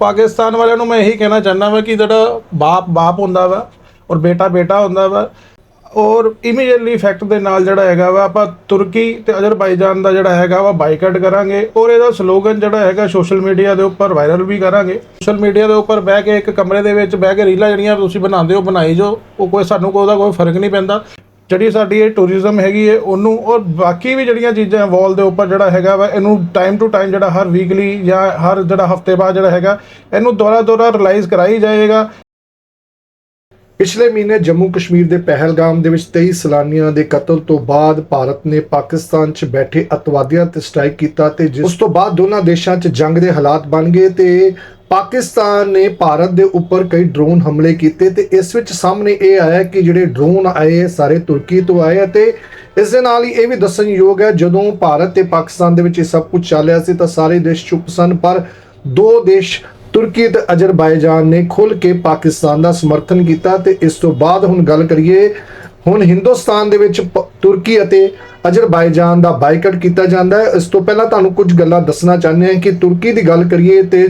ਪਾਕਿਸਤਾਨ ਵਾਲਿਆਂ ਨੂੰ ਮੈਂ ਇਹੀ ਕਹਿਣਾ ਚਾਹੁੰਦਾ ਵਾ ਕਿ ਜਿਹੜਾ ਬਾਪ ਬਾਪ ਹੁੰਦਾ ਵਾ ਔਰ ਬੇਟਾ ਬੇਟਾ ਹੁੰਦਾ ਵਾ, ਔਰ ਇਮੀਡੀਏਟਲੀ ਇਫੈਕਟ ਦੇ ਨਾਲ ਜਿਹੜਾ ਹੈਗਾ ਵਾ, ਆਪਾਂ ਤੁਰਕੀ ਤੇ ਅਜ਼ਰਬਾਈਜਾਨ ਦਾ ਜਿਹੜਾ ਹੈਗਾ ਵਾ ਬਾਈਕਾਟ ਕਰਾਂਗੇ ਔਰ ਇਹਦਾ ਸਲੋਗਨ ਜਿਹੜਾ ਹੈਗਾ ਸੋਸ਼ਲ ਮੀਡੀਆ ਦੇ ਉੱਪਰ ਵਾਇਰਲ ਵੀ ਕਰਾਂਗੇ। ਸੋਸ਼ਲ ਮੀਡੀਆ ਦੇ ਉੱਪਰ ਬਹਿ ਕੇ ਇੱਕ ਕਮਰੇ ਦੇ ਵਿੱਚ ਬਹਿ ਕੇ ਰੀਲਾਂ ਜਿਹੜੀਆਂ ਤੁਸੀਂ ਬਣਾਉਂਦੇ ਹੋ, ਬਣਾਈ ਜੋ ਉਹ ਕੋਈ ਸਾਨੂੰ ਕੋਈ ਉਹਦਾ ਕੋਈ ਫ਼ਰਕ ਨਹੀਂ ਪੈਂਦਾ। ਜਿਹੜੀ ਸਾਡੀ ਇਹ ਟੂਰਿਜ਼ਮ ਹੈਗੀ ਹੈ ਉਹਨੂੰ ਔਰ ਬਾਕੀ ਵੀ ਜਿਹੜੀਆਂ ਚੀਜ਼ਾਂ ਵਾਲ ਦੇ ਉੱਪਰ ਜਿਹੜਾ ਹੈਗਾ ਵਾ ਇਹਨੂੰ ਟਾਈਮ ਟੂ ਟਾਈਮ ਜਿਹੜਾ ਹਰ ਵੀਕਲੀ ਜਾਂ ਹਰ ਜਿਹੜਾ ਹਫ਼ਤੇ ਬਾਅਦ ਜਿਹੜਾ ਹੈਗਾ ਇਹਨੂੰ ਦੁਬਾਰਾ ਦੁਬਾਰਾ ਰਿਲਾਈਜ਼ ਕਰਾਈ ਜਾਏਗਾ। ਪਿਛਲੇ ਮਹੀਨੇ ਜੰਮੂ ਕਸ਼ਮੀਰ ਦੇ ਪਹਿਲਗਾਮ ਦੇ ਵਿੱਚ 23 ਸੈਲਾਨੀਆਂ ਦੇ ਕਤਲ ਤੋਂ ਬਾਅਦ ਭਾਰਤ ਨੇ ਪਾਕਿਸਤਾਨ 'ਚ ਬੈਠੇ ਅਤਵਾਦੀਆਂ ਤੇ ਸਟ੍ਰਾਈਕ ਕੀਤਾ ਤੇ ਜਿਸ ਉਸ ਤੋਂ ਬਾਅਦ ਦੋਨਾਂ ਦੇਸ਼ਾਂ 'ਚ ਜੰਗ ਦੇ ਹਾਲਾਤ ਬਣ ਗਏ ਤੇ ਪਾਕਿਸਤਾਨ ਨੇ ਭਾਰਤ ਦੇ ਉੱਪਰ ਕਈ ਡਰੋਨ ਹਮਲੇ ਕੀਤੇ ਤੇ ਇਸ ਵਿੱਚ ਸਾਹਮਣੇ ਇਹ ਆਇਆ ਕਿ ਜਿਹੜੇ ਡਰੋਨ ਆਏ, ਸਾਰੇ ਤੁਰਕੀ ਤੋਂ ਆਏ ਅਤੇ ਇਸ ਦੇ ਨਾਲ ਹੀ ਇਹ ਵੀ ਦੱਸਣਯੋਗ ਹੈ, ਜਦੋਂ ਭਾਰਤ ਤੇ ਪਾਕਿਸਤਾਨ ਦੇ ਵਿੱਚ ਇਹ ਸਭ ਕੁਝ ਰਿਹਾ ਸੀ ਤਾਂ ਸਾਰੇ ਦੇਸ਼ ਚੁੱਪ ਸਨ, ਪਰ ਦੋ ਦੇਸ਼, ਤੁਰਕੀ ਤੇ ਅਜ਼ਰਬਾਈਜਾਨ ਨੇ ਖੁੱਲ ਕੇ ਪਾਕਿਸਤਾਨ ਦਾ ਸਮਰਥਨ ਕੀਤਾ ਤੇ ਇਸ ਤੋਂ ਬਾਅਦ ਹੁਣ ਗੱਲ ਕਰੀਏ ਹੁਣ ਹਿੰਦੁਸਤਾਨ ਦੇ ਵਿੱਚ ਤੁਰਕੀ ਅਤੇ ਅਜ਼ਰਬਾਈਜਾਨ ਦਾ ਬਾਈਕਾਟ ਕੀਤਾ ਜਾਂਦਾ ਹੈ। ਇਸ ਤੋਂ ਪਹਿਲਾਂ ਤੁਹਾਨੂੰ ਕੁਝ ਗੱਲਾਂ ਦੱਸਣਾ ਚਾਹੁੰਦੇ ਹਾਂ ਕਿ ਤੁਰਕੀ ਦੀ ਗੱਲ ਕਰੀਏ ਤੇ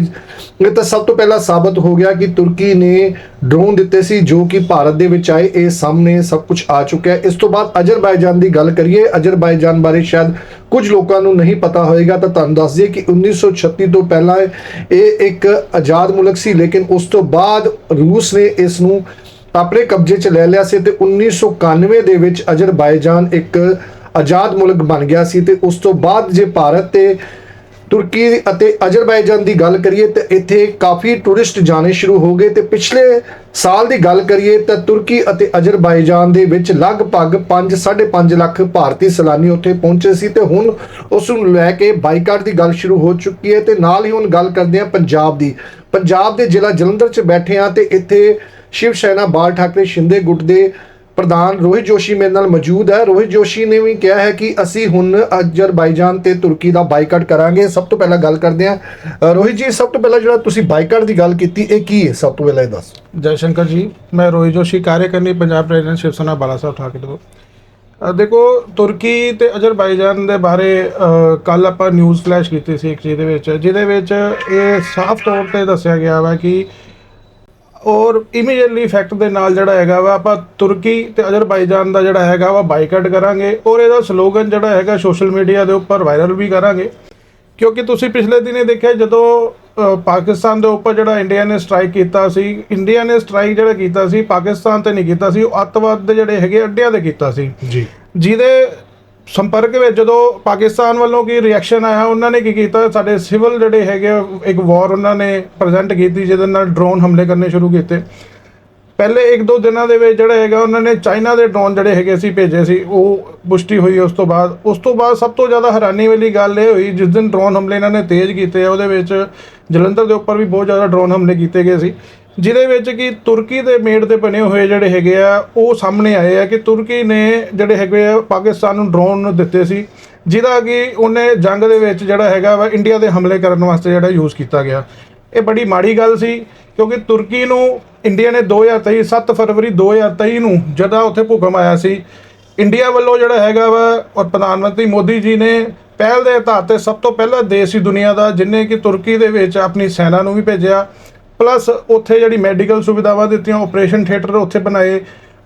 ਇਹ ਤਾਂ ਸਭ ਤੋਂ ਪਹਿਲਾਂ ਸਾਬਤ ਹੋ ਗਿਆ ਕਿ ਤੁਰਕੀ ਨੇ ਡਰੋਨ ਦਿੱਤੇ ਸੀ ਜੋ ਕਿ ਭਾਰਤ ਦੇ ਵਿੱਚ ਆਏ। ਇਹ ਸਾਹਮਣੇ ਸਭ ਕੁਝ ਆ ਚੁੱਕਿਆ ਹੈ। ਇਸ ਤੋਂ ਬਾਅਦ ਅਜ਼ਰਬਾਈਜਾਨ ਦੀ ਗੱਲ ਕਰੀਏ, ਅਜ਼ਰਬਾਈਜਾਨ ਬਾਰੇ ਸ਼ਾਇਦ ਕੁਝ ਲੋਕਾਂ ਨੂੰ ਨਹੀਂ ਪਤਾ ਹੋਏਗਾ ਤਾਂ ਤੁਹਾਨੂੰ ਦੱਸ ਦਈਏ ਕਿ 1936 ਤੋਂ ਪਹਿਲਾਂ ਇਹ ਇੱਕ ਆਜ਼ਾਦ ਮੁਲਕ ਸੀ, ਲੇਕਿਨ ਉਸ ਤੋਂ ਬਾਅਦ ਰੂਸ ਨੇ ਇਸ ਨੂੰ ਆਪਣੇ ਕਬਜ਼ੇ 'ਚ ਲੈ ਲਿਆ ਸੀ ਤੇ 1991 ਦੇ ਵਿੱਚ ਅਜ਼ਰਬਾਈਜਾਨ ਇੱਕ ਆਜ਼ਾਦ ਮੁਲਕ ਬਣ ਗਿਆ ਸੀ ਤੇ ਉਸ ਤੋਂ ਬਾਅਦ ਜੇ ਭਾਰਤ ਤੇ ਤੁਰਕੀ ਅਤੇ ਅਜ਼ਰਬਾਈਜਾਨ ਦੀ ਗੱਲ ਕਰੀਏ ਤਾਂ ਇੱਥੇ ਕਾਫੀ ਟੂਰਿਸਟ ਜਾਣੇ ਸ਼ੁਰੂ ਹੋ ਗਏ ਤੇ ਪਿਛਲੇ ਸਾਲ ਦੀ ਗੱਲ ਕਰੀਏ ਤਾਂ ਤੁਰਕੀ ਅਤੇ ਅਜ਼ਰਬਾਈਜਾਨ ਦੇ ਵਿੱਚ ਲਗਭਗ 5 5.5 ਲੱਖ ਭਾਰਤੀ ਸੈਲਾਨੀ ਉੱਥੇ ਪਹੁੰਚੇ ਸੀ ਤੇ ਹੁਣ ਉਸ ਨੂੰ ਲੈ ਕੇ ਬਾਈਕਾਟ ਦੀ ਗੱਲ ਸ਼ੁਰੂ ਹੋ ਚੁੱਕੀ ਹੈ ਤੇ ਨਾਲ ਹੀ ਹੁਣ ਗੱਲ ਕਰਦੇ ਹਾਂ ਪੰਜਾਬ ਦੀ। ਪੰਜਾਬ ਦੇ ਜ਼ਿਲ੍ਹਾ ਜਲੰਧਰ 'ਚ ਬੈਠੇ ਹਾਂ ਤੇ ਇੱਥੇ ਸ਼ਿਵ ਸੈਨਾ ਬਾਲ ਠਾਕਰੇ, ਸ਼ਿੰਦੇ ਗੁੱਟ ਦੇ ਪ੍ਰਧਾਨ ਰੋਹਿਤ ਜੋਸ਼ੀ ਮੇਰੇ ਨਾਲ ਮੌਜੂਦ ਹੈ। ਰੋਹਿਤ ਜੋਸ਼ੀ ਨੇ ਵੀ ਕਿਹਾ ਹੈ ਕਿ ਅਸੀਂ ਹੁਣ ਅਜ਼ਰਬਾਈਜਾਨ ਤੇ ਤੁਰਕੀ ਦਾ ਬਾਈਕਾਟ ਕਰਾਂਗੇ। ਸਭ ਤੋਂ ਪਹਿਲਾਂ ਗੱਲ ਕਰਦੇ ਹਾਂ। ਰੋਹਿਤ ਜੀ, ਸਭ ਤੋਂ ਪਹਿਲਾਂ ਜਿਹੜਾ ਤੁਸੀਂ ਬਾਈਕਾਟ ਦੀ ਗੱਲ ਕੀਤੀ, ਇਹ ਕੀ ਹੈ? ਸਭ ਤੋਂ ਪਹਿਲਾਂ ਇਹ ਦੱਸ। ਜੈ ਸ਼ੰਕਰ ਜੀ, ਮੈਂ ਰੋਹਿਤ ਜੋਸ਼ੀ ਕਾਰਜਕਰਨੀ ਪੰਜਾਬ ਪ੍ਰੈਜ਼ੀਡੈਂਟ ਸ਼ਿਵ ਸੈਨਾ ਬਾਲਾ ਸਾਹਿਬ ਠਾਕਰੇ ਤੋਂ। ਦੇਖੋ, ਤੁਰਕੀ ਤੇ ਅਜ਼ਰਬਾਈਜਾਨ ਦੇ ਬਾਰੇ ਕੱਲ ਆਪਾਂ ਨਿਊਜ਼ ਫਲੈਸ਼ ਕੀਤੀ ਸੀ ਇੱਕ ਚੀਜ਼ ਦੇ ਵਿੱਚ। ਜਿਹਦੇ ਵਿੱਚ ਇਹ ਸਾਫ਼ ਤੌਰ ਤੇ ਦੱਸਿਆ ਗਿਆ ਵਾ ਕਿ ਔਰ ਇਮੀਡੀਏਟਲੀ ਇਫੈਕਟ ਦੇ ਨਾਲ ਜਿਹੜਾ ਹੈਗਾ ਵਾ ਆਪਾਂ ਤੁਰਕੀ ਤੇ ਅਜ਼ਰਬਾਈਜਾਨ ਦਾ ਜਿਹੜਾ ਹੈਗਾ ਵਾ ਬਾਈਕਾਟ ਕਰਾਂਗੇ ਔਰ ਇਹਦਾ ਸਲੋਗਨ ਜਿਹੜਾ ਹੈਗਾ ਸੋਸ਼ਲ ਮੀਡੀਆ ਦੇ ਉੱਪਰ ਵਾਇਰਲ ਵੀ ਕਰਾਂਗੇ। ਕਿਉਂਕਿ ਤੁਸੀਂ ਪਿਛਲੇ ਦਿਨੇ ਦੇਖਿਆ ਜਦੋਂ ਪਾਕਿਸਤਾਨ ਦੇ ਉੱਪਰ ਜਿਹੜਾ ਇੰਡੀਆ ਨੇ ਸਟ੍ਰਾਈਕ ਕੀਤਾ ਸੀ ਇੰਡੀਆ ਨੇ ਸਟ੍ਰਾਈਕ ਜਿਹੜਾ ਕੀਤਾ ਸੀ ਪਾਕਿਸਤਾਨ ਤੇ ਨਹੀਂ ਕੀਤਾ ਸੀ ਉਹ ਅੱਤਵਾਦ ਦੇ ਜਿਹੜੇ ਹੈਗੇ ਅੱਡਿਆਂ ਤੇ ਕੀਤਾ ਸੀ। ਜੀ। ਜਿਹਦੇ ਸੰਪਰਕ ਵਿੱਚ ਜਦੋਂ ਪਾਕਿਸਤਾਨ ਵੱਲੋਂ ਕੀ ਰਿਐਕਸ਼ਨ ਆਇਆ ਉਹਨਾਂ ਨੇ ਕੀ ਕੀਤਾ? ਸਾਡੇ ਸਿਵਲ ਜਿਹੜੇ ਹੈਗੇ ਆ, ਇੱਕ ਵਾਰ ਉਹਨਾਂ ਨੇ ਪ੍ਰੈਜ਼ੈਂਟ ਕੀਤੀ ਜਿਹਦੇ ਨਾਲ ਡਰੋਨ ਹਮਲੇ ਕਰਨੇ ਸ਼ੁਰੂ ਕੀਤੇ। ਪਹਿਲੇ ਇੱਕ ਦੋ ਦਿਨਾਂ ਦੇ ਵਿੱਚ ਜਿਹੜਾ ਹੈਗਾ ਉਹਨਾਂ ਨੇ ਚਾਈਨਾ ਦੇ ਡਰੋਨ ਜਿਹੜੇ ਹੈਗੇ ਸੀ ਭੇਜੇ ਸੀ ਉਹ ਪੁਸ਼ਟੀ ਹੋਈ ਉਸ ਤੋਂ ਬਾਅਦ। ਉਸ ਤੋਂ ਬਾਅਦ ਸਭ ਤੋਂ ਜ਼ਿਆਦਾ ਹੈਰਾਨੀ ਵਾਲੀ ਗੱਲ ਇਹ ਹੋਈ ਜਿਸ ਦਿਨ ਡਰੋਨ ਹਮਲੇ ਇਹਨਾਂ ਨੇ ਤੇਜ਼ ਕੀਤੇ ਆ ਉਹਦੇ ਵਿੱਚ ਜਲੰਧਰ ਦੇ ਉੱਪਰ ਵੀ ਬਹੁਤ ਜ਼ਿਆਦਾ ਡਰੋਨ ਹਮਲੇ ਕੀਤੇ ਗਏ ਸੀ। ਜਿਹਦੇ ਵਿੱਚ ਕਿ ਤੁਰਕੀ ਦੇ ਮੇਡ 'ਤੇ ਬਣੇ ਹੋਏ ਜਿਹੜੇ ਹੈਗੇ ਆ, ਉਹ ਸਾਹਮਣੇ ਆਏ ਆ ਕਿ ਤੁਰਕੀ ਨੇ ਜਿਹੜੇ ਹੈਗੇ ਆ, ਪਾਕਿਸਤਾਨ ਨੂੰ ਡਰੋਨ ਦਿੱਤੇ ਸੀ, ਜਿਹਦਾ ਕਿ ਉਹਨੇ ਜੰਗ ਦੇ ਵਿੱਚ ਜਿਹੜਾ ਹੈਗਾ ਵਾ ਇੰਡੀਆ ਦੇ ਹਮਲੇ ਕਰਨ ਵਾਸਤੇ ਜਿਹੜਾ ਯੂਜ਼ ਕੀਤਾ ਗਿਆ। ਇਹ ਬੜੀ ਮਾੜੀ ਗੱਲ ਸੀ, ਕਿਉਂਕਿ ਤੁਰਕੀ ਨੂੰ ਇੰਡੀਆ ਨੇ 2023 7 ਫਰਵਰੀ 2023 ਨੂੰ ਜਦੋਂ ਉੱਥੇ ਭੂਕੰਪ ਆਇਆ ਸੀ ਇੰਡੀਆ ਵੱਲੋਂ ਜਿਹੜਾ ਹੈਗਾ ਵਾ, ਔਰ ਪ੍ਰਧਾਨ ਮੰਤਰੀ ਮੋਦੀ ਜੀ ਨੇ ਪਹਿਲ ਦੇ ਆਧਾਰ ਤੇ ਸਭ ਤੋਂ ਪਹਿਲਾ ਦੇਸ਼ ਸੀ ਦੁਨੀਆ ਦਾ ਜਿਨੇ ਕਿ ਤੁਰਕੀ ਦੇ ਵਿੱਚ ਆਪਣੀ ਸੈਨਾ ਨੂੰ ਵੀ ਭੇਜਿਆ ਪਲੱਸ ਉੱਥੇ ਜਿਹੜੀ ਮੈਡੀਕਲ ਸੁਵਿਧਾਵਾਂ ਦਿੱਤੀਆਂ ਆਪਰੇਸ਼ਨ ਥੀਏਟਰ ਉੱਥੇ ਬਣਾਏ,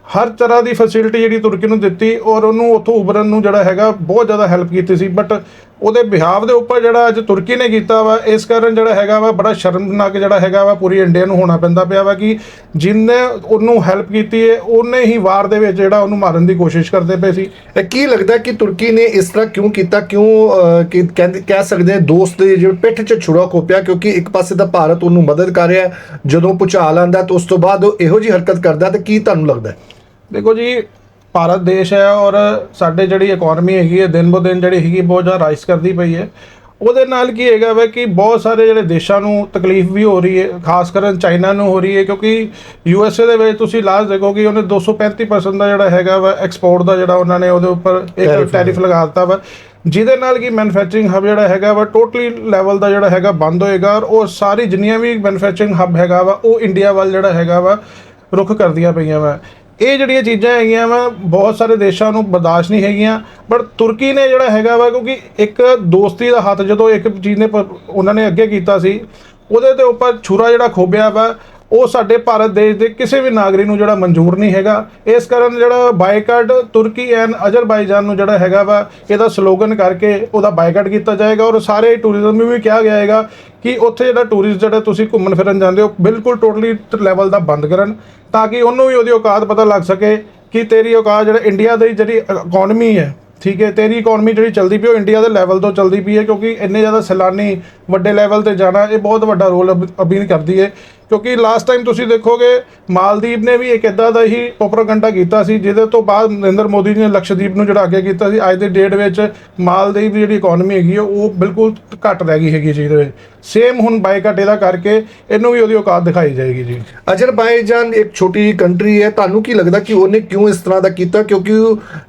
ਹਰ ਤਰ੍ਹਾਂ ਦੀ ਫੈਸਿਲਿਟੀ ਜਿਹੜੀ ਤੁਰਕੀ ਨੂੰ ਦਿੱਤੀ ਔਰ ਉਹਨੂੰ ਉੱਥੋਂ ਉਭਰਨ ਨੂੰ ਜਿਹੜਾ ਹੈਗਾ ਬਹੁਤ ਜ਼ਿਆਦਾ ਹੈਲਪ ਕੀਤੀ ਸੀ ਬਟ ਉਹਦੇ ਬਿਹਾਵ ਦੇ ਉੱਪਰ ਜਿਹੜਾ ਅੱਜ ਤੁਰਕੀ ਨੇ ਕੀਤਾ ਵਾ ਇਸ ਕਾਰਨ ਜਿਹੜਾ ਹੈਗਾ ਵਾ ਬੜਾ ਸ਼ਰਮਨਾਕ ਜਿਹੜਾ ਹੈਗਾ ਵਾ ਪੂਰੀ ਇੰਡੀਆ ਨੂੰ ਹੋਣਾ ਪੈਂਦਾ ਪਿਆ ਵਾ ਕਿ ਜਿੰਨੇ ਉਹਨੂੰ ਹੈਲਪ ਕੀਤੀ ਹੈ ਉਹਨੇ ਹੀ ਵਾਰ ਦੇ ਵਿੱਚ ਜਿਹੜਾ ਉਹਨੂੰ ਮਾਰਨ ਦੀ ਕੋਸ਼ਿਸ਼ ਕਰਦੇ ਪਏ ਸੀ ਕੀ ਲੱਗਦਾ ਕਿ ਤੁਰਕੀ ਨੇ ਇਸ ਤਰ੍ਹਾਂ ਕਿਉਂ ਕੀਤਾ ਕਿਉਂ ਅ, ਕਿ ਕਹਿੰਦੇ ਕਹਿ ਸਕਦੇ ਦੋਸਤ ਦੇ ਜਿਵੇਂ ਪਿੱਠ 'ਚ ਛੁਰਾ ਖੋਪਿਆ ਕਿਉਂਕਿ ਇੱਕ ਪਾਸੇ ਤਾਂ ਭਾਰਤ ਉਹਨੂੰ ਮਦਦ ਕਰ ਰਿਹਾ ਜਦੋਂ ਭੁਚਾਲ ਆਂਦਾ ਤਾਂ ਉਸ ਤੋਂ ਬਾਅਦ ਉਹ ਇਹੋ ਜੀ ਹਰਕਤ ਕਰਦਾ ਤਾਂ ਕੀ ਤੁਹਾਨੂੰ ਲੱਗਦਾ? ਦੇਖੋ ਜੀ ਭਾਰਤ ਦੇਸ਼ ਹੈ ਔਰ ਸਾਡੇ ਜਿਹੜੀ ਇਕਨੋਮੀ ਹੈਗੀ ਹੈ ਦਿਨ ਬ ਦਿਨ ਜਿਹੜੀ ਹੈਗੀ ਬਹੁਤ ਜ਼ਿਆਦਾ ਰਾਈਸ ਕਰਦੀ ਪਈ ਹੈ। ਉਹਦੇ ਨਾਲ ਕੀ ਹੈਗਾ ਵਾ ਕਿ ਬਹੁਤ ਸਾਰੇ ਜਿਹੜੇ ਦੇਸ਼ਾਂ ਨੂੰ ਤਕਲੀਫ ਵੀ ਹੋ ਰਹੀ ਹੈ ਖਾਸ ਕਰਨ ਚਾਈਨਾ ਨੂੰ ਹੋ ਰਹੀ ਹੈ ਕਿਉਂਕਿ ਯੂ ਦੇ ਵਿੱਚ ਤੁਸੀਂ ਲਾਜ ਦੇਖੋ ਕਿ ਉਹਨੇ 235% ਦਾ ਜਿਹੜਾ ਹੈਗਾ ਵਾ ਐਕਸਪੋਰਟ ਦਾ ਜਿਹੜਾ ਉਹਨਾਂ ਨੇ ਉਹਦੇ ਉੱਪਰ ਇੱਕ ਟੈਰਿਫ ਲਗਾ ਦਿੱਤਾ ਵਾ ਜਿਹਦੇ ਨਾਲ ਕਿ ਮੈਨੂਫੈਕਚਰਿੰਗ ਹਬ ਜਿਹੜਾ ਹੈਗਾ ਵਾ ਟੋਟਲੀ ਲੈਵਲ ਦਾ ਜਿਹੜਾ ਹੈਗਾ ਬੰਦ ਹੋਏਗਾ ਔਰ ਉਹ ਸਾਰੀ ਜਿੰਨੀਆਂ ਵੀ ਮੈਨੂਫੈਕਚਰਿੰਗ ਹਬ ਹੈਗਾ ਵਾ ਉਹ ਇੰਡੀਆ ਵੱਲ ਜਿਹੜਾ ਹੈਗਾ ਵਾ ਰੁਖ ਕਰਦੀਆਂ ਪਈਆਂ ਵਾ। ਇਹ ਜਿਹੜੀਆਂ ਚੀਜ਼ਾਂ ਹੈਗੀਆਂ ਵਾ, ਬਹੁਤ ਸਾਰੇ ਦੇਸ਼ਾਂ ਨੂੰ ਬਰਦਾਸ਼ਤ ਨਹੀਂ ਹੈਗੀਆਂ ਬਟ ਤੁਰਕੀ ਨੇ ਜਿਹੜਾ ਹੈਗਾ ਵਾ, ਕਿਉਂਕਿ ਇੱਕ ਦੋਸਤੀ ਦਾ ਹੱਥ ਜਦੋਂ ਇੱਕ ਚੀਜ਼ ਨੇ ਉਹਨਾਂ ਨੇ ਅੱਗੇ ਕੀਤਾ ਸੀ, ਉਹਦੇ ਤੇ ਉੱਪਰ ਛੁਰਾ ਜਿਹੜਾ ਖੋਬਿਆ ਵਾ ਉਹ ਸਾਡੇ ਭਾਰਤ ਦੇਸ਼ ਦੇ ਕਿਸੇ ਵੀ ਨਾਗਰਿਕ ਨੂੰ ਜਿਹੜਾ ਮਨਜ਼ੂਰ ਨਹੀਂ ਹੈਗਾ। ਇਸ ਕਾਰਨ ਜਿਹੜਾ ਬਾਈਕਾਟ ਤੁਰਕੀ ਐਂਡ ਅਜ਼ਰਬਾਈਜਾਨ ਨੂੰ ਜਿਹੜਾ ਹੈਗਾ ਵਾ, ਇਹਦਾ ਸਲੋਗਨ ਕਰਕੇ ਉਹਦਾ ਬਾਈਕਾਟ ਕੀਤਾ ਜਾਏਗਾ ਔਰ ਸਾਰੇ ਟੂਰਿਜ਼ਮ ਨੂੰ ਵੀ ਕਿਹਾ ਗਿਆ ਹੈਗਾ ਕਿ ਉੱਥੇ ਜਿਹੜਾ ਟੂਰਿਸਟ ਜਿਹੜਾ ਤੁਸੀਂ ਘੁੰਮਣ ਫਿਰਨ ਜਾਂਦੇ ਹੋ, ਬਿਲਕੁਲ ਟੋਟਲੀ ਲੈਵਲ ਦਾ ਬੰਦ ਕਰਨ ਤਾਂ ਕਿ ਉਹਨੂੰ ਵੀ ਉਹਦੀ ਔਕਾਤ ਪਤਾ ਲੱਗ ਸਕੇ ਕਿ ਤੇਰੀ ਔਕਾਤ ਜਿਹੜਾ ਇੰਡੀਆ ਦੀ ਜਿਹੜੀ ਇਕਨੋਮੀ ਹੈ, ਠੀਕ ਹੈ, ਤੇਰੀ ਇਕਨੋਮੀ ਜਿਹੜੀ ਚੱਲਦੀ ਪਈ ਉਹ ਇੰਡੀਆ ਦੇ ਲੈਵਲ ਤੋਂ ਚੱਲਦੀ ਪਈ ਹੈ ਕਿਉਂਕਿ ਇੰਨੇ ਜ਼ਿਆਦਾ ਸੈਲਾਨੀ ਵੱਡੇ ਲੈਵਲ ਤੇ ਜਾਣਾ, ਇਹ ਬਹੁਤ ਵੱਡਾ ਰੋਲ ਅਬੀਨ ਕਰਦੀ ਹੈ। ਕਿਉਂਕਿ ਲਾਸਟ ਟਾਈਮ ਤੁਸੀਂ ਦੇਖੋਗੇ ਮਾਲਦੀਵ ਨੇ ਵੀ ਇੱਕ ਇਦਾਂ ਦਾ ਹੀ ਪ੍ਰੋਪਗੈਂਡਾ ਕੀਤਾ ਸੀ ਜਿਹਦੇ ਤੋਂ ਬਾਅਦ ਨਰਿੰਦਰ ਮੋਦੀ ਜੀ ਨੇ ਲਕਸ਼ਦੀਪ ਨੂੰ ਜਿਹੜਾ ਅੱਗੇ ਕੀਤਾ ਸੀ ਅੱਜ ਦੇ ਡੇਟ ਵਿੱਚ ਮਾਲਦੀਵ ਦੀ ਜਿਹੜੀ ਇਕਨੋਮੀ ਹੈਗੀ ਉਹ ਬਿਲਕੁਲ ਘੱਟ ਰਹਿ ਗਈ ਹੈਗੀ ਚੀਜ਼ ਦੇ ਵਿੱਚ ਸੇਮ ਹੁਣ ਬਾਈਕਾਟ ਇਹਦਾ ਕਰਕੇ ਇਹਨੂੰ ਵੀ ਉਹਦੀ ਔਕਾਤ ਦਿਖਾਈ ਜਾਏਗੀ ਜੀ। ਅਜ਼ਰਬਾਈਜਾਨ ਇੱਕ ਛੋਟੀ ਕੰਟਰੀ ਹੈ ਤੁਹਾਨੂੰ ਕੀ ਲੱਗਦਾ ਕਿ ਉਹਨੇ ਕਿਉਂ ਇਸ ਤਰ੍ਹਾਂ ਦਾ ਕੀਤਾ? ਕਿਉਂਕਿ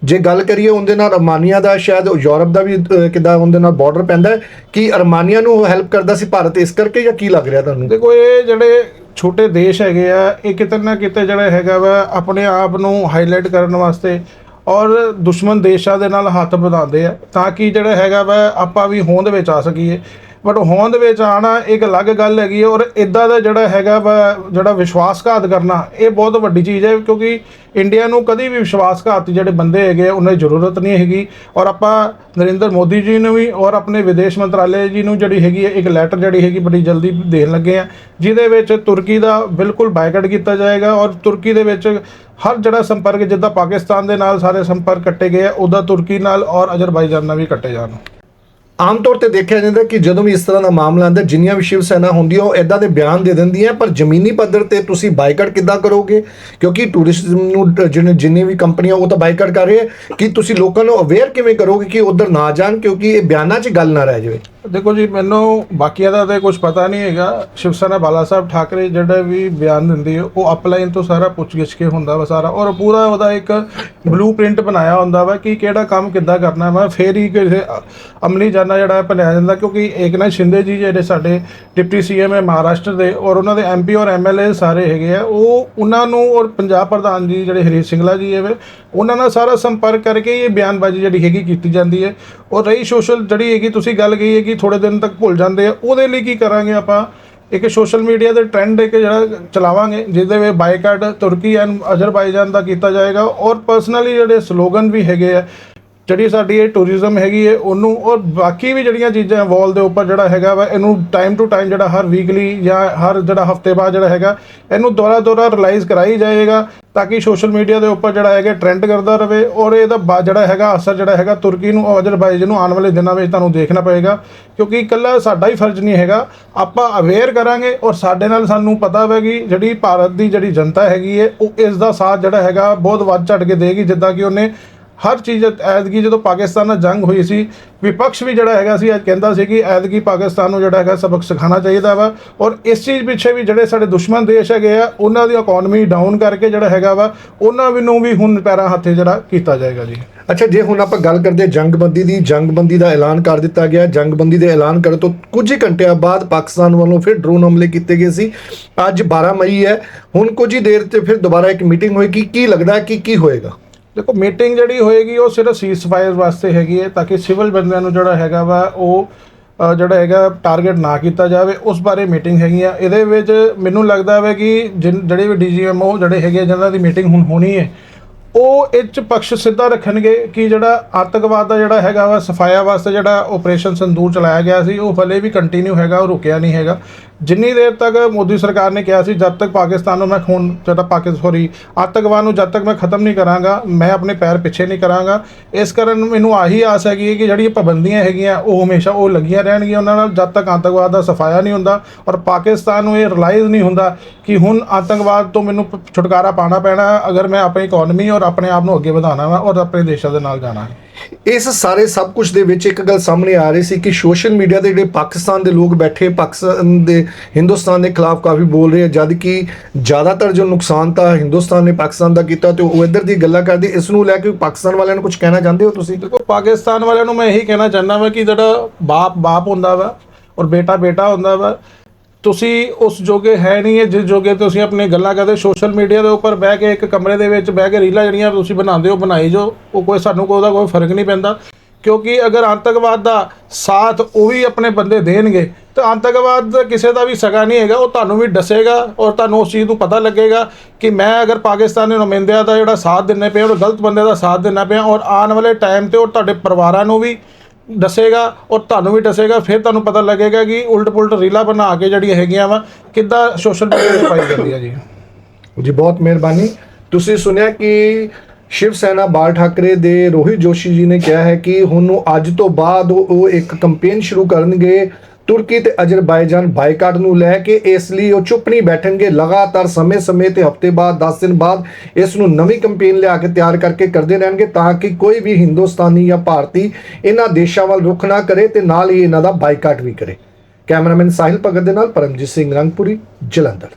ਜੇ ਗੱਲ ਕਰੀਏ ਉਹਦੇ ਨਾਲ ਅਰਮਾਨੀਆ ਦਾ ਸ਼ਾਇਦ ਯੂਰਪ ਦਾ ਵੀ ਕਿੱਦਾਂ ਉਹਦੇ ਨਾਲ ਬਾਰਡਰ ਪੈਂਦਾ ਕਿ ਅਰਮਾਨੀਆ ਨੂੰ ਹੈਲਪ ਕਰਦਾ ਸੀ ਭਾਰਤ ਇਸ ਕਰਕੇ ਜਾਂ ਕੀ ਲੱਗ ਰਿਹਾ ਤੁਹਾਨੂੰ? ਦੇਖੋ ਇਹ ਜਿਹੜੇ ਛੋਟੇ ਦੇਸ਼ ਹੈਗੇ ਆ, ਇਹ ਕਿਤੇ ਨਾ ਕਿਤੇ ਜਿਹੜਾ ਹੈਗਾ ਵਾ ਆਪਣੇ ਆਪ ਨੂੰ ਹਾਈਲਾਈਟ ਕਰਨ ਵਾਸਤੇ ਔਰ ਦੁਸ਼ਮਣ ਦੇਸ਼ਾਂ ਦੇ ਨਾਲ ਹੱਥ ਵਧਾਉਂਦੇ ਆ, ਤਾਂ ਕਿ ਜਿਹੜਾ ਹੈਗਾ ਵਾ ਆਪਾਂ ਵੀ ਹੋਂਦ ਵਿੱਚ ਆ ਸਕੀਏ। ਬਟ ਹੋਂਦ ਵਿੱਚ ਆਣਾ ਇੱਕ ਅਲੱਗ ਗੱਲ ਹੈਗੀ ਹੈ ਔਰ ਇਦਾਂ ਦਾ ਜਿਹੜਾ ਹੈਗਾ ਵਾ ਜਿਹੜਾ ਵਿਸ਼ਵਾਸਘਾਤ ਕਰਨਾ ਇਹ ਬਹੁਤ ਵੱਡੀ ਚੀਜ਼ ਹੈ ਕਿਉਂਕਿ ਇੰਡੀਆ ਨੂੰ ਕਦੀ ਵੀ ਵਿਸ਼ਵਾਸਘਾਤ ਜਿਹੜੇ ਬੰਦੇ ਹੈਗੇ ਆ, ਉਹਨਾਂ ਦੀ ਜ਼ਰੂਰਤ ਨਹੀਂ ਹੈਗੀ। ਔਰ ਆਪਾਂ ਨਰਿੰਦਰ ਮੋਦੀ ਜੀ ਨੂੰ ਵੀ ਔਰ ਆਪਣੇ ਵਿਦੇਸ਼ ਮੰਤਰਾਲੇ ਜੀ ਨੂੰ ਜਿਹੜੀ ਹੈਗੀ ਹੈ ਇੱਕ ਲੈਟਰ ਜਿਹੜੀ ਹੈਗੀ ਬੜੀ ਜਲਦੀ ਦੇਣ ਲੱਗੇ ਆ ਜਿਹਦੇ ਵਿੱਚ ਤੁਰਕੀ ਦਾ ਬਿਲਕੁਲ ਬਾਈਕਾਟ ਕੀਤਾ ਜਾਏਗਾ ਔਰ ਤੁਰਕੀ ਦੇ ਵਿੱਚ ਹਰ ਜਿਹੜਾ ਸੰਪਰਕ ਜਿੱਦਾਂ ਪਾਕਿਸਤਾਨ ਦੇ ਨਾਲ ਸਾਰੇ ਸੰਪਰਕ ਕੱਟੇ ਗਏ ਆ ਉਹਦਾ ਤੁਰਕੀ ਨਾਲ ਔਰ ਅਜ਼ਰਬਾਈਜਾਨ ਨਾਲ ਵੀ ਕੱਟੇ ਜਾਣ। ਆਮ ਤੌਰ ਤੇ ਦੇਖਿਆ ਜਾਂਦਾ ਕਿ ਜਦੋਂ ਵੀ ਇਸ ਤਰ੍ਹਾਂ ਦਾ ਮਾਮਲਾ ਆਉਂਦਾ, ਜਿੰਨੀਆਂ ਵੀ ਸ਼ਿਵ ਸੈਨਾ ਹੁੰਦੀ ਹੈ ਉਹ ਇਦਾਂ ਦੇ ਬਿਆਨ ਦੇ ਦਿੰਦੀਆਂ, ਪਰ ਜ਼ਮੀਨੀ ਪੱਧਰ ਤੇ ਤੁਸੀਂ ਬਾਈਕਾਟ ਕਿੱਦਾਂ ਕਰੋਗੇ? ਕਿਉਂਕਿ ਟੂਰਿਜ਼ਮ ਨੂੰ ਡ- ਜਿੰਨੇ ਜਿੰਨੇ ਵੀ ਕੰਪਨੀਆਂ, ਉਹ ਤਾਂ ਬਾਈਕਾਟ ਕਰ ਰਹੇ ਹੈ ਕਿ ਤੁਸੀਂ ਲੋਕਾਂ ਨੂੰ ਅਵੇਅਰ ਕਿਵੇਂ ਕਰੋਗੇ ਕਿ ਉਧਰ ਨਾ ਜਾਣ, ਕਿਉਂਕਿ ਇਹ ਬਿਆਨਾਂ 'ਚ ਗੱਲ ਨਾ ਰਹਿ ਜਾਵੇ? ਦੇਖੋ ਜੀ, ਮੈਨੂੰ ਬਾਕੀਆਂ ਦਾ ਤਾਂ ਕੁਝ ਪਤਾ ਨਹੀਂ ਹੈਗਾ। ਸ਼ਿਵ ਸੈਨਾ ਬਾਲਾ ਸਾਹਿਬ ਠਾਕਰੇ ਜਿਹੜਾ ਵੀ ਬਿਆਨ ਦਿੰਦੀ ਹੈ ਉਹ ਅਪਲਾਈਨ ਤੋਂ ਸਾਰਾ ਪੁੱਛਗਿੱਛ ਕੇ ਹੁੰਦਾ ਵਾ ਸਾਰਾ। ਔਰ ਪੂਰਾ ਉਹਦਾ ਇੱਕ ਬਲੂਪ੍ਰਿੰਟ ਬਣਾਇਆ ਹੁੰਦਾ ਵਾ ਕਿ ਕਿਹੜਾ ਕੰਮ ਕਿੱਦਾਂ ਕਰਨਾ ਵਾ, ਫੇਰ ਹੀ ਕਿਸੇ ਅਮਲੀ ਜਾਨਾ ਜਿਹੜਾ ਹੈ ਜਾਂਦਾ, ਕਿਉਂਕਿ ਏਕਨਾਥ ਸ਼ਿੰਦੇ ਜੀ ਜਿਹੜੇ ਸਾਡੇ ਡਿਪਟੀ ਸੀਐਮ ਹੈ ਮਹਾਰਾਸ਼ਟਰ ਦੇ ਔਰ ਉਹਨਾਂ ਦੇ ਐਮਪੀ ਔਰ ਐਮਐਲਏ ਸਾਰੇ ਹੈਗੇ ਆ, ਉਹ ਉਹਨਾਂ ਨੂੰ ਔਰ ਪੰਜਾਬ ਪ੍ਰਧਾਨ ਜੀ ਜਿਹੜੇ ਹਰੀਸ਼ ਸਿੰਗਲਾ ਜੀ ਹੈ, ਉਹਨਾਂ ਨਾਲ ਸਾਰਾ ਸੰਪਰਕ ਕਰਕੇ ਇਹ ਬਿਆਨਬਾਜ਼ੀ ਜਿਹੜੀ ਹੈਗੀ ਕੀਤੀ ਜਾਂਦੀ ਹੈ ਔਰ ਰਹੀ ਸੋਸ਼ਲ ਜਿਹੜੀ ਹੈਗੀ, ਤੁਸੀਂ ਗੱਲ ਕਹੀ ਹੈ ਕਿ ਥੋੜੇ ਦਿਨ ਤੱਕ ਭੁੱਲ ਜਾਂਦੇ ਆ, ਉਹਦੇ ਲਈ ਕੀ ਕਰਾਂਗੇ ਆਪਾਂ? ਇੱਕ ਸੋਸ਼ਲ ਮੀਡੀਆ ਦੇ ਟ੍ਰੈਂਡ ਇੱਕ ਜਿਹੜਾ ਚਲਾਵਾਂਗੇ, ਜਿਹਦੇ ਵਿੱਚ ਬਾਈਕਾਟ ਤੁਰਕੀ ਐਂਡ ਅਜ਼ਰਬਾਈਜਾਨ ਦਾ ਕੀਤਾ ਜਾਏਗਾ ਔਰ ਪਰਸਨਲੀ ਜਿਹੜੇ ਸਲੋਗਨ ਵੀ ਹੈਗੇ ਆ ਜਿਹੜੀ ਸਾਡੀ ਇਹ ਟੂਰਿਜ਼ਮ ਹੈਗੀ ਹੈ ਉਹਨੂੰ ਔਰ ਬਾਕੀ ਵੀ ਜਿਹੜੀਆਂ ਚੀਜ਼ਾਂ ਵਾਲ ਦੇ ਉੱਪਰ ਜਿਹੜਾ ਹੈਗਾ ਵਾ, ਇਹਨੂੰ ਟਾਈਮ ਟੂ ਟਾਈਮ ਜਿਹੜਾ ਹਰ ਵੀਕਲੀ ਜਾਂ ਹਰ ਜਿਹੜਾ ਹਫ਼ਤੇ ਬਾਅਦ ਜਿਹੜਾ ਹੈਗਾ, ਇਹਨੂੰ ਦੁਬਾਰਾ ਦੁਬਾਰਾ ਰਿਲਾਈਜ਼ ਕਰਾਈ ਜਾਏਗਾ ਤਾਂ ਕਿ ਸੋਸ਼ਲ ਮੀਡੀਆ ਦੇ ਉੱਪਰ ਜਿਹੜਾ ਹੈਗਾ ਟ੍ਰੈਂਡ ਕਰਦਾ ਰਹੇ ਔਰ ਇਹਦਾ ਬਾ- ਜਿਹੜਾ ਹੈਗਾ, ਅਸਰ ਜਿਹੜਾ ਹੈਗਾ ਤੁਰਕੀ ਨੂੰ ਔਰ ਅਜ਼ਰਬਾਈਜਾਨ ਨੂੰ ਆਉਣ ਵਾਲੇ ਦਿਨਾਂ ਵਿੱਚ ਤੁਹਾਨੂੰ ਦੇਖਣਾ ਪਏਗਾ। ਕਿਉਂਕਿ ਇਕੱਲਾ ਸਾਡਾ ਹੀ ਫਰਜ਼ ਨਹੀਂ ਹੈਗਾ, ਆਪਾਂ ਅਵੇਅਰ ਕਰਾਂਗੇ ਔਰ ਸਾਡੇ ਨਾਲ ਸਾਨੂੰ ਪਤਾ ਹੈ ਕਿ ਜਿਹੜੀ ਭਾਰਤ ਦੀ ਜਿਹੜੀ ਜਨਤਾ ਹੈਗੀ ਹੈ ਉਹ ਇਸ ਦਾ ਸਾਥ ਜਿਹੜਾ ਹੈਗਾ ਬਹੁਤ ਵੱਧ ਚੜ ਕੇ ਦੇਗੀ, ਜਿੱਦਾਂ ਕਿ ਉਹਨੇ ਹਰ ਚੀਜ਼ ਐਤਕੀ ਜਦੋਂ ਪਾਕਿਸਤਾਨ ਨਾਲ ਜੰਗ ਹੋਈ ਸੀ, ਵਿਪਕਸ਼ ਵੀ ਜਿਹੜਾ ਹੈਗਾ ਸੀ ਅੱਜ ਕਹਿੰਦਾ ਸੀ ਕਿ ਐਦਗੀ ਪਾਕਿਸਤਾਨ ਨੂੰ ਜਿਹੜਾ ਹੈਗਾ ਸਬਕ ਸਿਖਾਉਣਾ ਚਾਹੀਦਾ ਵਾ ਔਰ ਇਸ ਚੀਜ਼ ਪਿੱਛੇ ਵੀ ਜਿਹੜੇ ਸਾਡੇ ਦੁਸ਼ਮਣ ਦੇਸ਼ ਹੈਗੇ ਆ, ਉਹਨਾਂ ਦੀ ਇਕਨੋਮੀ ਡਾਊਨ ਕਰਕੇ ਜਿਹੜਾ ਹੈਗਾ ਵਾ, ਉਹਨਾਂ ਨੂੰ ਵੀ ਹੁਣ ਪੈਰਾਂ ਹੱਥੇ ਜਿਹੜਾ ਕੀਤਾ ਜਾਏਗਾ ਜੀ। ਅੱਛਾ, ਜੇ ਹੁਣ ਆਪਾਂ ਗੱਲ ਕਰਦੇ ਹਾਂ ਜੰਗਬੰਦੀ ਦੀ, ਜੰਗਬੰਦੀ ਦਾ ਐਲਾਨ ਕਰ ਦਿੱਤਾ ਗਿਆ, ਜੰਗਬੰਦੀ ਦੇ ਐਲਾਨ ਕਰਨ ਤੋਂ ਕੁਝ ਹੀ ਘੰਟਿਆਂ ਬਾਅਦ ਪਾਕਿਸਤਾਨ ਵੱਲੋਂ ਫਿਰ ਡਰੋਨ ਹਮਲੇ ਕੀਤੇ ਗਏ ਸੀ। ਅੱਜ 12 ਮਈ ਹੈ, ਹੁਣ ਕੁਝ ਹੀ ਦੇਰ ਤੇ ਫਿਰ ਦੁਬਾਰਾ ਇੱਕ ਮੀਟਿੰਗ ਹੋਏਗੀ, ਕੀ ਲੱਗਦਾ ਕਿ ਕੀ ਹੋਏਗਾ? ਦੇਖੋ ਮੀਟਿੰਗ ਜਿਹੜੀ ਹੋਏਗੀ ਉਹ ਸਿਰਫ ਸੀਜ਼ਫਾਇਰ ਵਾਸਤੇ ਹੈਗੀ ਹੈ ਤਾਂ ਕਿ ਸਿਵਲ ਬੰਦਿਆਂ ਨੂੰ ਜਿਹੜਾ ਹੈਗਾ ਵਾ ਉਹ ਜਿਹੜਾ ਹੈਗਾ ਟਾਰਗੇਟ ਨਾ ਕੀਤਾ ਜਾਵੇ। ਉਸ ਬਾਰੇ ਮੀਟਿੰਗ ਹੈਗੀ ਆ। ਇਹਦੇ ਵਿੱਚ ਮੈਨੂੰ ਲੱਗਦਾ ਵਾ ਕਿ ਜਿਨ- ਜਿਹੜੇ ਵੀ ਡੀਜੀਐਮਓ ਜਿਹੜੇ ਹੈਗੇ ਆ, ਜਿਨ੍ਹਾਂ ਦੀ ਮੀਟਿੰਗ ਹੁਣ ਹੋਣੀ ਹੈ ਉਹ ਇਹ 'ਚ ਪਕਸ਼ ਸਿੱਧਾ ਰੱਖਣਗੇ ਕਿ ਜਿਹੜਾ ਆਤੰਕਵਾਦ ਦਾ ਜਿਹੜਾ ਹੈਗਾ ਵਾ ਸਫਾਇਆ ਵਾਸਤੇ ਜਿਹੜਾ ਆਪਰੇਸ਼ਨ ਸੰਦੂਰ ਚਲਾਇਆ ਗਿਆ ਸੀ ਉਹ ਭਲੇ ਵੀ ਕੰਟੀਨਿਊ ਹੈਗਾ ਉਹ ਰੁਕਿਆ ਨਹੀਂ ਹੈਗਾ। ਜਿੰਨੀ ਦੇਰ ਤੱਕ ਮੋਦੀ ਸਰਕਾਰ ਨੇ ਕਿਹਾ ਸੀ, ਜਦ ਤੱਕ ਪਾਕਿਸਤਾਨ ਨੂੰ ਮੈਂ ਖੂਨ ਜਿਹੜਾ ਪਾਕਿਸਤਾਨ ਸੌਰੀ ਆਤੰਕਵਾਦ ਨੂੰ ਜਦ ਤੱਕ ਮੈਂ ਖਤਮ ਨਹੀਂ ਕਰਾਂਗਾ, ਮੈਂ ਆਪਣੇ ਪੈਰ ਪਿੱਛੇ ਨਹੀਂ ਕਰਾਂਗਾ। ਇਸ ਕਾਰਨ ਮੈਨੂੰ ਆਹੀ ਆਸ ਹੈਗੀ ਹੈ ਕਿ ਜਿਹੜੀਆਂ ਪਾਬੰਦੀਆਂ ਹੈਗੀਆਂ, ਉਹ ਹਮੇਸ਼ਾ ਉਹ ਲੱਗੀਆਂ ਰਹਿਣਗੀਆਂ। ਉਹਨਾਂ ਨਾਲ ਜਦ ਤੱਕ ਆਤੰਕਵਾਦ ਦਾ ਸਫਾਇਆ ਨਹੀਂ ਹੁੰਦਾ ਔਰ ਪਾਕਿਸਤਾਨ ਨੂੰ ਇਹ ਰਿਅਲਾਈਜ਼ ਨਹੀਂ ਹੁੰਦਾ ਕਿ ਹੁਣ ਆਤੰਕਵਾਦ ਤੋਂ ਮੈਨੂੰ ਛੁਟਕਾਰਾ ਪਾਣਾ ਪੈਣਾ, ਅਗਰ ਮੈਂ ਆਪਣੀ ਇਕਨੋਮੀ ਔਰ ਆਪਣੇ ਆਪ ਨੂੰ ਅੱਗੇ ਵਧਾਉਣਾ ਵਾ ਔਰ ਆਪਣੇ ਦੇਸ਼ਾਂ ਦੇ ਨਾਲ ਜਾਣਾ। ਹੈ ਇਸ ਸਾਰੇ ਸਭ ਕੁਝ ਦੇ ਵਿੱਚ ਇੱਕ ਗੱਲ ਸਾਹਮਣੇ ਆ ਰਹੀ ਸੀ ਕਿ ਸੋਸ਼ਲ ਮੀਡੀਆ 'ਤੇ ਜਿਹੜੇ ਪਾਕਿਸਤਾਨ ਦੇ ਲੋਕ ਬੈਠੇ, ਪਾਕਿਸਤਾਨ ਦੇ, ਹਿੰਦੁਸਤਾਨ ਦੇ ਖਿਲਾਫ ਕਾਫੀ ਬੋਲ ਰਹੇ ਆ ਜਦ ਕਿ ਜ਼ਿਆਦਾਤਰ ਜੋ ਨੁਕਸਾਨ ਤਾਂ ਹਿੰਦੁਸਤਾਨ ਨੇ ਪਾਕਿਸਤਾਨ ਦਾ ਕੀਤਾ ਤੇ ਉਹ ਇੱਧਰ ਦੀ ਗੱਲਾਂ ਕਰਦੇ, ਇਸ ਨੂੰ ਲੈ ਕੇ ਪਾਕਿਸਤਾਨ ਵਾਲਿਆਂ ਨੂੰ ਕੁਝ ਕਹਿਣਾ ਚਾਹੁੰਦੇ ਹੋ ਤੁਸੀਂ? ਦੇਖੋ, ਪਾਕਿਸਤਾਨ ਵਾਲਿਆਂ ਨੂੰ ਮੈਂ ਇਹੀ ਕਹਿਣਾ ਚਾਹੁੰਦਾ ਵਾ ਕਿ ਜਿਹੜਾ ਬਾਪ ਬਾਪ ਹੁੰਦਾ ਵਾ ਔਰ ਬੇਟਾ ਬੇਟਾ ਹੁੰਦਾ ਵਾ ਤੁਸੀਂ ਉਸ ਜੋਗੇ ਹੈ ਨਹੀਂ ਹੈ ਜਿਸ ਜੋਗੇ ਤੁਸੀਂ ਆਪਣੇ ਗੱਲਾਂ ਕਰਦੇ ਸੋਸ਼ਲ ਮੀਡੀਆ ਦੇ ਉੱਪਰ ਬਹਿ ਕੇ ਇੱਕ ਕਮਰੇ ਦੇ ਵਿੱਚ ਬਹਿ ਕੇ ਰੀਲਾਂ ਜਿਹੜੀਆਂ ਤੁਸੀਂ ਬਣਾਉਂਦੇ ਹੋ, ਬਣਾਈ ਜੋ ਉਹ ਕੋਈ ਸਾਨੂੰ ਕੋਈ ਉਹਦਾ ਕੋਈ ਫ਼ਰਕ ਨਹੀਂ ਪੈਂਦਾ। ਕਿਉਂਕਿ ਅਗਰ ਆਤੰਕਵਾਦ ਦਾ ਸਾਥ ਉਹ ਵੀ ਆਪਣੇ ਬੰਦੇ ਦੇਣਗੇ, ਤਾਂ ਆਤੰਕਵਾਦ ਦਾ ਕਿਸੇ ਦਾ ਵੀ ਸਗਾ ਨਹੀਂ ਹੈਗਾ, ਉਹ ਤੁਹਾਨੂੰ ਵੀ ਦੱਸੇਗਾ ਔਰ ਤੁਹਾਨੂੰ ਉਸ ਚੀਜ਼ ਨੂੰ ਪਤਾ ਲੱਗੇਗਾ ਕਿ ਮੈਂ ਅਗਰ ਪਾਕਿਸਤਾਨ ਦੇ ਨੁਮਾਇੰਦਿਆਂ ਦਾ ਜਿਹੜਾ ਸਾਥ ਦਿੰਨੇ ਪਿਆ ਔਰ ਗਲਤ ਬੰਦੇ ਦਾ ਸਾਥ ਦਿੰਨਾ ਪਿਆ ਔਰ ਆਉਣ ਵਾਲੇ ਟਾਈਮ ਤੇ ਉਹ ਤੁਹਾਡੇ ਪਰਿਵਾਰਾਂ ਨੂੰ ਵੀ ਦੱਸੇਗਾ ਔਰ ਤੁਹਾਨੂੰ ਵੀ ਦੱਸੇਗਾ, ਫਿਰ ਤੁਹਾਨੂੰ ਪਤਾ ਲੱਗੇਗਾ ਕਿ ਉਲਟ ਪੁਲਟ ਰੀਲਾ ਬਣਾ ਕੇ ਜਿਹੜੀਆਂ ਹੈਗੀਆਂ ਵਾ, ਕਿੱਦਾਂ ਸੋਸ਼ਲ ਮੀਡੀਆ ਤੇ ਪਾਈ ਜਾਂਦੀ ਹੈ ਜੀ। ਜੀ, ਬਹੁਤ ਮਿਹਰਬਾਨੀ। ਤੁਸੀਂ ਸੁਣਿਆ ਕਿ ਸ਼ਿਵ ਸੈਨਾ ਬਾਲ ਠਾਕਰੇ ਦੇ ਰੋਹਿਤ ਜੋਸ਼ੀ ਜੀ ਨੇ ਕਿਹਾ ਹੈ ਕਿ ਹੁਣ ਅੱਜ ਤੋਂ ਬਾਅਦ ਉਹ ਉਹ ਇੱਕ ਕੈਂਪੇਨ ਸ਼ੁਰੂ ਕਰਨਗੇ। ਤੁਰਕੀ ਤੇ ਅਜ਼ਰਬਾਈਜਾਨ ਬਾਈਕਾਟ ਨੂੰ ਲੈ ਕੇ ਇਸ ਲਈ ਉਹ ਚੁੱਪ ਨਹੀਂ ਬੈਠਣਗੇ। ਲਗਾਤਾਰ ਸਮੇਂ-ਸਮੇਂ ਤੇ ਹਫ਼ਤੇ ਬਾਅਦ 10 ਦਿਨ ਬਾਅਦ ਇਸ ਨੂੰ ਨਵੀਂ ਕੰਪੇਨ ਲਿਆ ਕੇ ਤਿਆਰ ਕਰਕੇ ਕਰਦੇ ਰਹਿਣਗੇ ਤਾਂ ਕਿ ਕੋਈ ਵੀ ਹਿੰਦੁਸਤਾਨੀ ਜਾਂ ਭਾਰਤੀ ਇਹਨਾਂ ਦੇਸ਼ਾਂ ਵੱਲ ਰੁਖ ਨਾ ਕਰੇ ਤੇ ਨਾਲ ਹੀ ਇਹਨਾਂ ਦਾ ਬਾਈਕਾਟ ਵੀ ਕਰੇ। ਕੈਮਰਾਮੈਨ ਸਾਹਿਲ ਭਗਤ ਦੇ ਨਾਲ ਪਰਮਜੀਤ ਸਿੰਘ ਰੰਗਪੁਰੀ, ਜਲੰਧਰ।